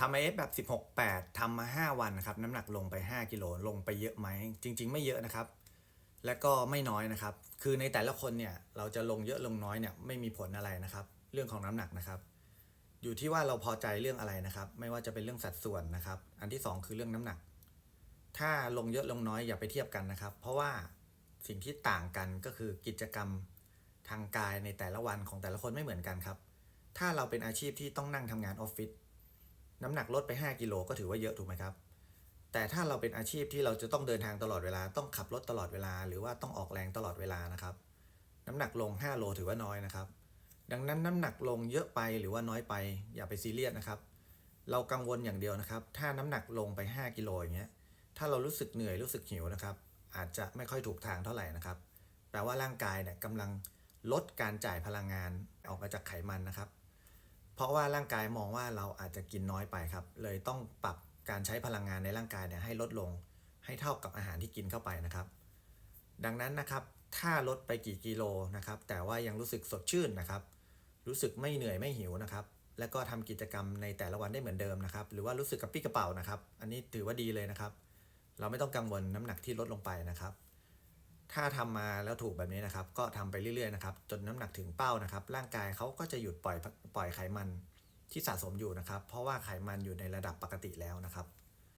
ทำ IF แบบ 16 8ทำมา 5 วันนะครับ น้ำหนักลงไป 5 กิโล ลงไปเยอะไหม จริง ๆ ไม่เยอะนะครับ และก็ไม่น้อยนะครับ คือในแต่ละคนเนี่ย เราจะลงเยอะลงน้อยเนี่ยไม่มีผลอะไรนะครับ เรื่องของน้ำหนักนะครับ อยู่ที่ว่าเราพอใจเรื่องอะไรนะครับ ไม่ว่าจะเป็นเรื่องสัดส่วนนะครับ อันที่สองคือเรื่องน้ำหนัก ถ้าลงเยอะลงน้อยอย่าไปเทียบกันนะครับ เพราะว่าสิ่งที่ต่างกันก็คือกิจกรรมทางกายในแต่ละวันของแต่ละคนไม่เหมือนกันครับ ถ้าเราเป็นอาชีพที่ต้องนั่งทำงานออฟฟิศ น้ำหนักลดไป 5 กิโลก็ถือว่าเยอะถูกไหมครับ แต่ถ้าเราเป็นอาชีพที่เราจะต้องเดินทางตลอดเวลาต้องขับรถตลอดเวลา หรือว่าต้องออกแรงตลอดเวลานะครับ น้ำหนักลง 5 โลถือว่าน้อยนะครับ ดังนั้นน้ำหนักลงเยอะไปหรือว่าน้อยไปอย่าไปซีเรียสนะครับ เรากังวลอย่างเดียวนะครับ ถ้าน้ำหนักลงไป 5 กิโลอย่างเงี้ยถ้าเรารู้สึกเหนื่อยรู้สึกหิวนะครับ อาจจะไม่ค่อยถูกทางเท่าไหร่นะครับ แปลว่าร่างกายเนี่ยกำลังลดการจ่ายพลังงานออกมาจากไขมันนะครับ เพราะว่าร่างกายมองว่าเราอาจจะกินน้อยไปครับ เลยต้องปรับการใช้พลังงานในร่างกายเนี่ยให้ลดลงให้เท่ากับอาหารที่กินเข้าไปนะครับ ดังนั้นนะครับถ้าลดไปกี่กิโลนะครับ แต่ว่ายังรู้สึกสดชื่นนะครับ รู้สึกไม่เหนื่อยไม่หิวนะครับ แล้วก็ทำกิจกรรมในแต่ละวันได้เหมือนเดิมนะครับ หรือว่ารู้สึกกระปี้กระเป๋านะครับ อันนี้ถือว่าดีเลยนะครับ เราไม่ต้องกังวลน้ำหนักที่ลดลงไปนะครับ ถ้าทำมาแล้วถูกแบบนี้นะครับ ก็ทำไปเรื่อยๆนะครับ จนน้ำหนักถึงเป้านะครับ ร่างกายเขาก็จะหยุดปล่อยปล่อยไขมันที่สะสมอยู่นะครับ เพราะว่าไขมันอยู่ในระดับปกติแล้วนะครับ